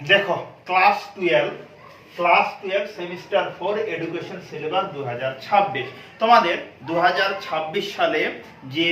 দেখো class twelve class twelve semester four education syllabus দু হাজার ছাব্বিশ। তোমাদের দু হাজার ছাব্বিশ সালে যে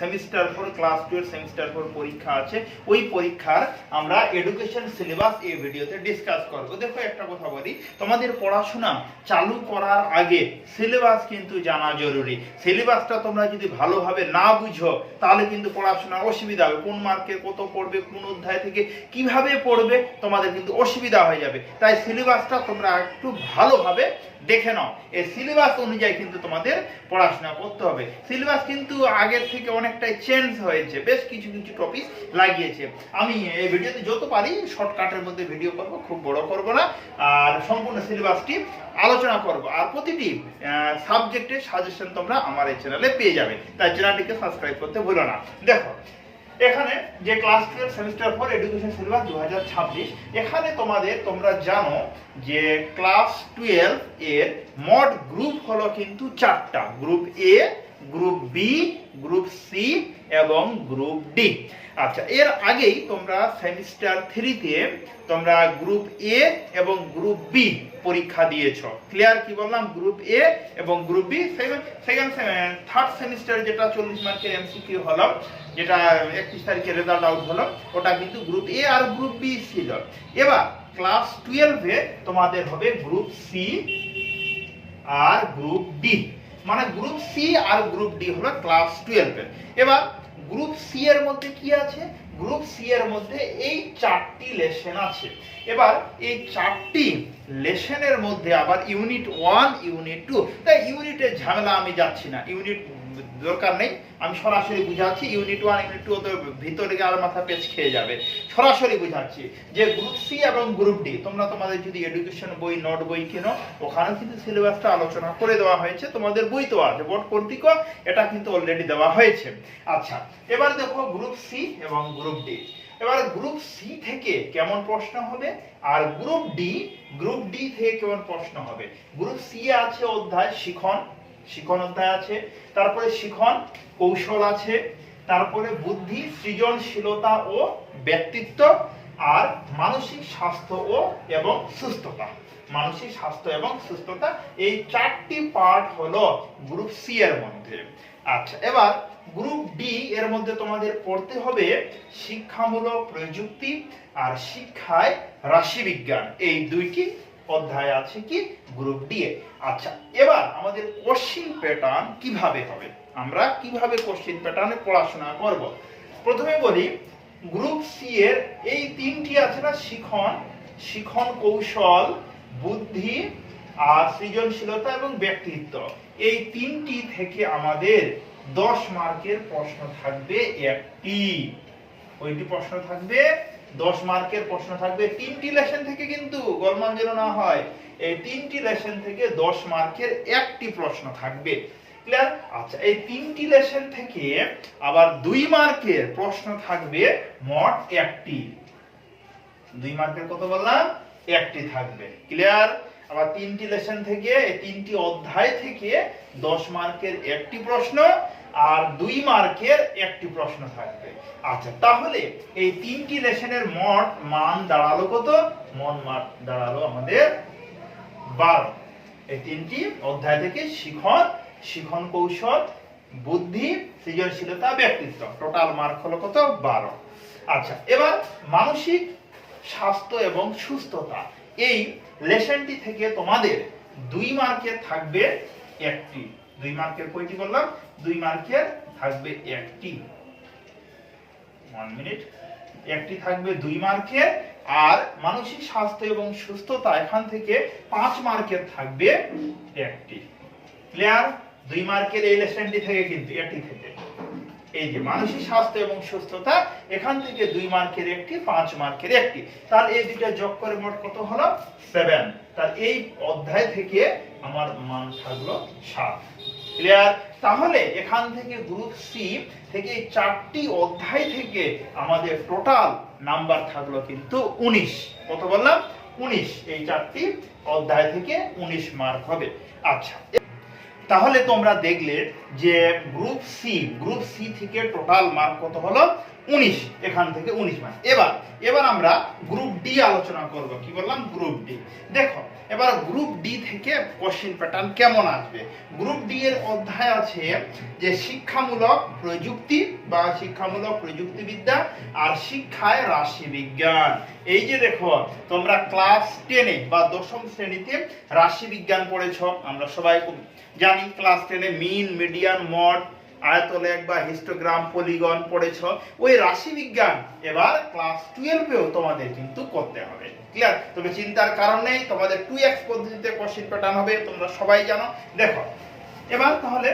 semester four class twelve semester four পরীক্ষা আছে, ওই পরীক্ষার আমরা এডুকেশন সিলেবাস এই ভিডিওতে ডিসকাস করব। দেখো, একটা কথা বলি, তোমাদের পড়াশোনা চালু করার আগে সিলেবাস কিন্তু জানা জরুরি। সিলেবাসটা তোমরা যদি ভালোভাবে না বুঝো, তাহলে কিন্তু পড়াশোনা অসুবিধা হবে। কোন মার্কে কত পড়বে, কোন অধ্যায় থেকে কীভাবে পড়বে, তোমাদের কিন্তু অসুবিধা হয়ে যাবে। তাই সিলেবাসটা তোমরা একটু ভালোভাবে দেখে নাও। এই সিলেবাস অনুযায়ী কিন্তু তোমাদের পড়াশোনা করতে হবে। সিলেবাস কিন্তু আগের থেকে অনেকটাই চেঞ্জ হয়েছে। বেশ কিছু কিছু টপিক লাগিয়েছে। আমি এই ভিডিওতে যত পারি শর্টকাটের মধ্যে ভিডিও করব, খুব বড় করব না। আর সম্পূর্ণ সিলেবাসটি আলোচনা করব। আর প্রতিটি সাবজেক্টের সাজেশন তোমরা আমার এই চ্যানেলে পেয়ে যাবে। তাই চ্যানেলটিকে সাবস্ক্রাইব করতে ভুলো না। দেখো এখানে যে class twelve semester four education syllabus দু হাজার ছাব্বিশ, এখানে তোমাদের তোমরা জানো যে ক্লাস টুয়েলভ এর মোট গ্রুপ হলো কিন্তু চারটা। Group A group B group C এবং গ্রুপ ডি আচ্ছা এর আগেই তোমরা সেমিস্টার থ্রিতে তোমরা গ্রুপ এ এবং গ্রুপ বি পরীক্ষা দিয়েছ। ক্লিয়ার কি বললাম? গ্রুপ এ এবং group B second third semester যেটা চল্লিশ মার্কের এমসিকিউ হলো, যেটা একত্রিশ তারিখে রেজাল্ট আউট হলো, ওটা কিন্তু গ্রুপ এ আর গ্রুপ বি ছিল। এবার ক্লাস টুয়েলভে তোমাদের হবে গ্রুপ সি আর গ্রুপ ডি মানে গ্রুপ সি আর গ্রুপ ডি হলো ক্লাস টুয়েলভের এবার গ্রুপ সি এর মধ্যে কি আছে? গ্রুপ সি এর মধ্যে এই চারটি লেসেন আছে। এবার এই চারটি লেসেনের মধ্যে আবার ইউনিট ওয়ান ইউনিট টু তাই ইউনিটের ঝামেলা আমি যাচ্ছি না। ইউনিট দরকার নেই। আমি সরাসরি বুঝাচ্ছি ইউনিট ওয়ান ইউনিট টু তো ভিতরে আর মাথা পেচ খেয়ে যাবে। সরাসরি বুঝাচ্ছি যে গ্রুপ সি এবং গ্রুপ ডি তোমরা তোমাদের যদি এডুকেশন বই নোট বই কেনো, ওখানেও কিন্তু সিলেবাসটা আলোচনা করে দেওয়া হয়েছে। তোমাদের বই তো আছে বোর্ড কর্তৃক এটা কিন্তু অলরেডি দেওয়া হয়েছে। আচ্ছা এবার দেখো গ্রুপ সি এবং গ্রুপ ডি এবার গ্রুপ সি থেকে কেমন প্রশ্ন হবে? আর গ্রুপ ডি গ্রুপ ডি থেকে কেমন প্রশ্ন হবে? গ্রুপ সি আছে অধ্যায় শিখন। শিখন আছে, তারপরে শিখন, কৌশল আছে, তারপরে বুদ্ধি, সৃজনশীলতা ও ব্যক্তিত্ব, আর মানসিক স্বাস্থ্য ও এবং সুস্থতা। মানসিক স্বাস্থ্য এবং সুস্থতা, এই চারটি পার্ট হলো গ্রুপ সি এর মধ্যে। আচ্ছা এবার গ্রুপ ডি এর মধ্যে তোমাদের পড়তে হবে শিক্ষামূলক প্রযুক্তি আর শিক্ষায় রাশিবিজ্ঞান। এই দুইটি অধ্যায় আছে কি? গ্রুপ ডি এ। আচ্ছা এবার আমাদের কোশ্চিন প্যাটার্ন কীভাবে হবে? আমরা কীভাবে কোশ্চিন প্যাটার্নে পড়াশোনা করব? প্রথমে বলি গ্রুপ সি এর এই তিনটি আছে না? শিখন শিখন কৌশল, বুদ্ধি আর সৃজনশীলতা এবং ব্যক্তিত্ব। এই তিনটি থেকে আমাদের দশ মার্কের প্রশ্ন থাকবে একটি। ওইটি প্রশ্ন থাকবে? দশ মার্কের প্রশ্ন থাকবে। তিনটি লেসন থেকে কিন্তু গোলমাল যেন না হয়, এই তিনটি লেসন থেকে দশ মার্কের একটি প্রশ্ন থাকবে। ক্লিয়ার আচ্ছা এই তিনটি লেসন থেকে আবার দুই মার্কের প্রশ্ন থাকবে মোট একটি। দুই মার্কের কত বললাম? একটি থাকবে। ক্লিয়ার আবার তিনটি লেসন থেকে, এই তিনটি অধ্যায় থেকে দশ মার্কের একটি প্রশ্ন আর দুই মার্কের একটি প্রশ্ন থাকবে। আচ্ছা তাহলে এই তিনটি লেসনের মোট মান দাঁড়াল কত? মন মান দাঁড়াল আমাদের বারো। এই তিনটি অধ্যায় থেকে শিখন শিখন কৌশল, বুদ্ধি, সৃজনশীলতা, ব্যক্তিত্ব। টোটাল মার্ক হলো কত? বারো। আচ্ছা এবার মানসিক স্বাস্থ্য এবং সুস্থতা। এই লেসনটি থেকে তোমাদের দুই মার্কের থাকবে একটি। দুই মার্কের কয়টি বললাম? দুই মার্কের থাকবে একটি। ওয়ান মিনিট একটি থাকবে দুই মার্কের, আর মানসিক স্বাস্থ্য এবং সুস্থতা এখান থেকে পাঁচ মার্কের থাকবে একটি। ক্লিয়ার দুই মার্কের এই লেসনটি থেকে কিন্তু একটি থেকে। এই যে মানসিক স্বাস্থ্য এবং সুস্থতা, এখান থেকে দুই মার্কের একটি, পাঁচ মার্কের একটি। তার এই দুইটা যোগ করে মোট কত হলো? সেভেন। তার এই অধ্যায় থেকে আমার মান থাকল সাত। ক্লিয়ার তাহলে এখান থেকে গ্রুপ সি থেকে চারটি অধ্যায় থেকে আমাদের টোটাল নাম্বার থাকল কিন্তু উনিশ। কত বললাম? উনিশ। এই চারটি অধ্যায় থেকে উনিশ মার্ক হবে। আচ্ছা তাহলে তোমরা দেখলে যে গ্রুপ সি গ্রুপ সি থেকে টোটাল মার্ক কত হলো? উনিশ, এখান থেকে উনিশ মার্ক এবার এবার আমরা গ্রুপ ডি আলোচনা করব। কি বললাম? গ্রুপ ডি দেখো, এবার গ্রুপ ডি থেকে কোশ্চেন প্যাটার্ন কেমন আসবে? গ্রুপ ডি এর অধ্যায় আছে যে শিক্ষামূলক প্রযুক্তি বা শিক্ষামূলক প্রযুক্তিবিদ্যা আর শিক্ষায় রাশি বিজ্ঞান এই যে দেখো, তোমরা ক্লাস টেনে বা দশম শ্রেণীতে রাশি বিজ্ঞান পড়েছ, আমরা সবাই জানি। ক্লাস টেনে মিন মিডিয়ান মড আয়তলেখ বা হিস্টোগ্রাম পলিগন পড়েছ। ওই রাশি বিজ্ঞান এবার ক্লাস টুয়েলভেও তোমাদের কিন্তু করতে হবে। ক্লিয়ার তবে চিন্তার কারণ নেই, তোমাদের টু এক্স পদ্ধতিতে কোশ্চিন প্যাটার্ন হবে, তোমরা সবাই জানো। দেখো, এবার তাহলে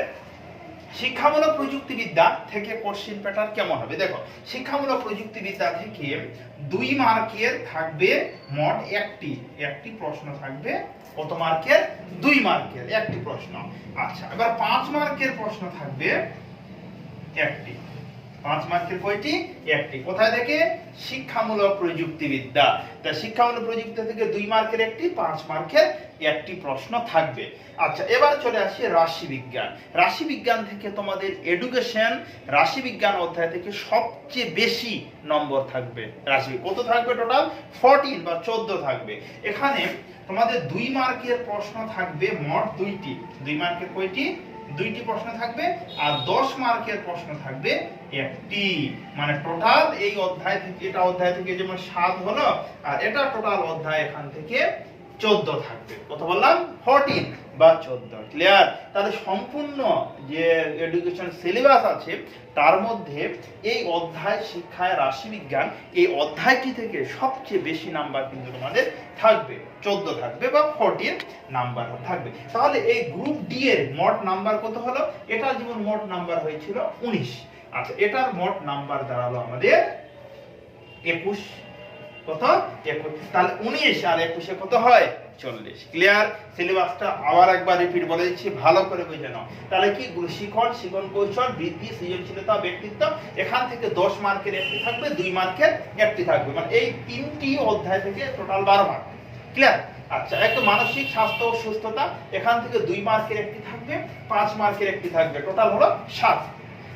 শিক্ষামূলক প্রযুক্তিবিদ্যা থেকে কোশ্চিন প্যাটার্ন কেমন হবে? দেখো, শিক্ষামূলক প্রযুক্তিবিদ্যা থেকে দুই মার্কের থাকবে মোট একটি। একটি প্রশ্ন থাকবে, কত মার্কের? দুই মার্কের। একটি প্রশ্ন। আচ্ছা এবার পাঁচ মার্কের প্রশ্ন থাকবে একটি। পাঁচ মার্কের কয়টি একটি। কোথায় থেকে? শিক্ষামূলক প্রযুক্তিবিদ্যা। তা শিক্ষামূলক প্রযুক্তি থেকে দুই মার্কের একটি, পাঁচ মার্কের একটি প্রশ্ন থাকবে। আচ্ছা এবার চলে আসি রাশি বিজ্ঞান রাশি বিজ্ঞান থেকে তোমাদের এডুকেশন রাশি বিজ্ঞান অধ্যায় থেকে সবচেয়ে বেশি নম্বর থাকবে। রাশি, কত থাকবে টোটাল ফোরটিন বা চোদ্দ থাকবে। এখানে তোমাদের দুই মার্কের প্রশ্ন থাকবে মোট দুইটি। দুই মার্কের কয়টি দুইটি প্রশ্ন থাকবে আর দশ মার্কের প্রশ্ন থাকবে একটি। মানে টোটাল এই অধ্যায় থেকে এটা অধ্যায় থেকে যেমন সাত হলো, আর এটা টোটাল অধ্যায় এখান থেকে চোদ্দ থাকবে। কত বললাম? ফোরটিন বা চোদ্দ ক্লিয়ার তাহলে সম্পূর্ণ যে এডুকেশন সিলেবাস আছে, তার মধ্যে এই অধ্যায় শিক্ষায় রাশিবিজ্ঞান, এই অধ্যায়টি থেকে সবচেয়ে বেশি নাম্বার কিন্তু তোমাদের থাকবে। চোদ্দ থাকবে বা ফোরটিন নাম্বার থাকবে। তাহলে এই গ্রুপ ডি এর মোট নাম্বার কত হলো? এটার যেমন মোট নাম্বার হয়েছিল উনিশ। আচ্ছা এটার মোট নাম্বার দাঁড়াল আমাদের একুশ। কত? তাহলে উনিশ আর একুশে কত হয়? চল্লিশ। ক্লিয়ার সিলেবাসটা আবার একবার রিপিট বলে দিচ্ছি, ভালো করে বুঝে নাও। তাহলে কি শিখন শিখন কৌশল বৃদ্ধি সৃজনশীলতা, ব্যক্তিত্ব, এখান থেকে দশ মার্কের একটি থাকবে, দুই মার্কের একটি থাকবে। মানে এই তিনটি অধ্যায় থেকে টোটাল বারো মার্ক ক্লিয়ার আচ্ছা একটু মানসিক স্বাস্থ্য ও সুস্থতা, এখান থেকে দুই মার্কের একটি থাকবে, পাঁচ মার্কের একটি থাকবে। টোটাল হলো সাত।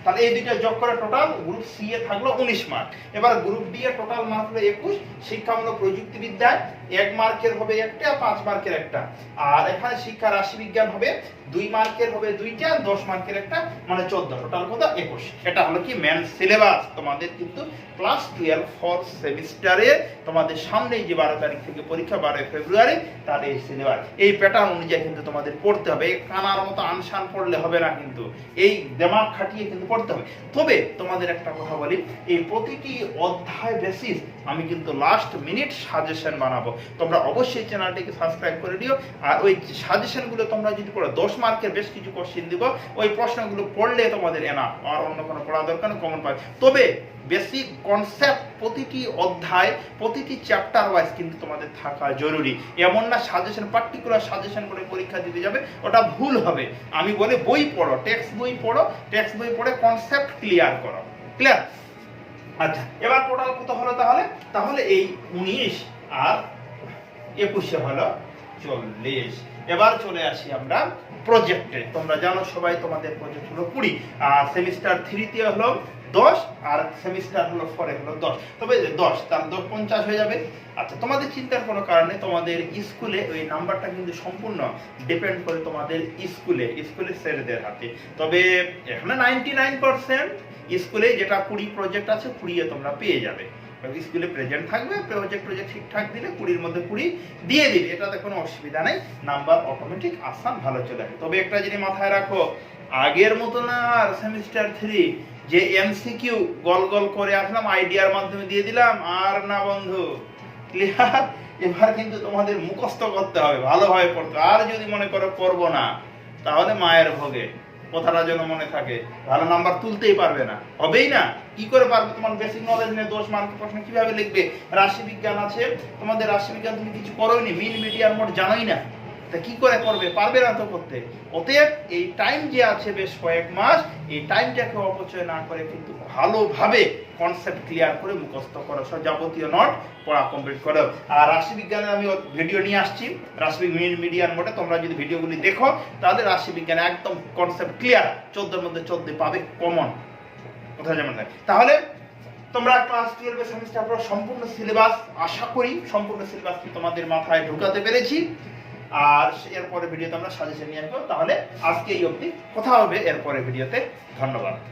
তাহলে এই দুইটা যোগ করে টোটাল গ্রুপ সি এ থাকল উনিশ মার্ক এবার গ্রুপ ডি এর টোটাল মার্ক হলো একুশ, শিক্ষামূলক প্রযুক্তিবিদ্যায় এক মার্কের হবে একটা, পাঁচ মার্কের একটা। আর এখানে শিক্ষা রাশি বিজ্ঞান হবে দুই মার্কের হবে দুইটা, দশ মার্কের একটা মানে চোদ্দ টোটাল কত? একুশ। এটা হলো কি মেন সিলেবাস তোমাদের কিন্তু ক্লাস টুয়েলভ ফোর সেমিস্টারে তোমাদের সামনেই যে বারো তারিখ থেকে পরীক্ষা, বারোই ফেব্রুয়ারি, তার এই সিলেবাস এই প্যাটার্ন অনুযায়ী কিন্তু তোমাদের পড়তে হবে। কানার মতো আনসান পড়লে হবে না কিন্তু। এই দেমাগ খাটিয়ে কিন্তু পড়তে হবে। তবে তোমাদের একটা কথা বলি, এই প্রতিটি অধ্যায় বেসিস আমি কিন্তু লাস্ট মিনিট সাজেশন বানাবো। তোমরা অবশ্যই চ্যানেলটিকে সাবস্ক্রাইব করে দিও। আর ওই সাজেশনগুলো তোমরা যদি পড়ো দশ মার্কের বেশ কিছু কোশ্চেন দিব। ওই প্রশ্নগুলো পড়লে তোমাদের এনা আর অন্য কোনো পড়া দরকার কমন পাবে। তবে বেসিক কনসেপ্ট প্রতিটি অধ্যায়, প্রতিটি চ্যাপ্টার ওয়াইজ কিন্তু তোমাদের থাকা জরুরি। এমন না সাজেশন পার্টিকুলার সাজেশন করে পরীক্ষা দিতে যাবে, ওটা ভুল হবে। আমি বলে বই পড়ো টেক্সট বই পড়ো টেক্সট বই পড়ে কনসেপ্ট ক্লিয়ার করো। ক্লিয়ার আচ্ছা এবার টোটাল কত হলো তাহলে? তাহলে এই উনিশ আর একুশে হলো চল্লিশ। এবার চলে আসি আমরা প্রজেক্টে তোমরা জানো সবাই তোমাদের প্রজেক্ট হলো কুড়ি, আর সেমিস্টার থ্রিতে হলো দশ, আর সেমিস্টার হলো ফোরে হলো দশ। তবে দশ তার দশ পঞ্চাশ হয়ে যাবে। আচ্ছা তোমাদের চিন্তার কোনো কারণে তোমাদের স্কুলে ওই নাম্বারটা কিন্তু সম্পূর্ণ ডিপেন্ড করে তোমাদের স্কুলে, স্কুলের স্যারদের হাতে। তবে এখানে নাইনটি নাইন পার্সেন্ট স্কুলে যেটা কুড়ি প্রজেক্ট আছে, কুড়িয়ে তোমরা পেয়ে যাবে। স্কুলে প্রেজেন্ট থাকবে প্রজেক্ট প্রজেক্ট ঠিকঠাক দিলে কুড়ির মধ্যে কুড়ি দিয়ে দিবে, এটাতে কোনো অসুবিধা নেই নাম্বার অটোমেটিক আসান ভালো চলে আসে তবে একটা জিনিস মাথায় রাখো, আগের মতো না আর সেমিস্টার থ্রি যে এমসিকিউ গল গল করে আসলাম আইডিয়ার মাধ্যমে দিয়ে দিলাম, আর না বন্ধু ক্লিয়ার এবার কিন্তু তোমাদের মুখস্থ করতে হবে ভালোভাবে পড়তে। আর যদি মনে করো করব না, তাহলে মায়ের ভোগে। কথাটা যেন মনে থাকে। ভালো নাম্বার তুলতেই পারবে না। হবেই না? কি করে পারবে? তোমার বেসিক নলেজ নিয়ে দোষ মার্কের প্রশ্ন কীভাবে লিখবে? রাশি বিজ্ঞান আছে। তোমাদের রাশি বিজ্ঞান তুমি কিছু করোই নি মিন মিডিয়ার মোট জানোই না। তা কি করে করবে? পারবে না তো করতে। অতএব এই টাইম যে আছে বেশ কয়েক মাস, এই টাইমটাকে অপচয় না করে কিন্তু ভালোভাবে কনসেপ্ট ক্লিয়ার করে মুখস্থ করো। সব যাবতীয় নট পড়া কমপ্লিট করো। আর রাশিবিজ্ঞানে আমি ভিডিও নিয়ে আসছি। রাশি মিন মিডিয়ার মোটে তোমরা যদি ভিডিওগুলি দেখো, তাহলে রাশি বিজ্ঞানে একদম কনসেপ্ট ক্লিয়ার চোদ্দোর মধ্যে চোদ্দ পাবে কমন কোথায় যেমন তাহলে তোমরা ক্লাস টুয়েলভের সেমিস্টার পর সম্পূর্ণ সিলেবাস আশা করি, সম্পূর্ণ সিলেবাস তোমাদের মাথায় ঢুকাতে পেরেছি। আর এরপরে ভিডিওতে আমরা সাজেশন নিয়ে আসব। তাহলে আজকে এই অবধি। কথা হবে এরপরে ভিডিওতে। ধন্যবাদ।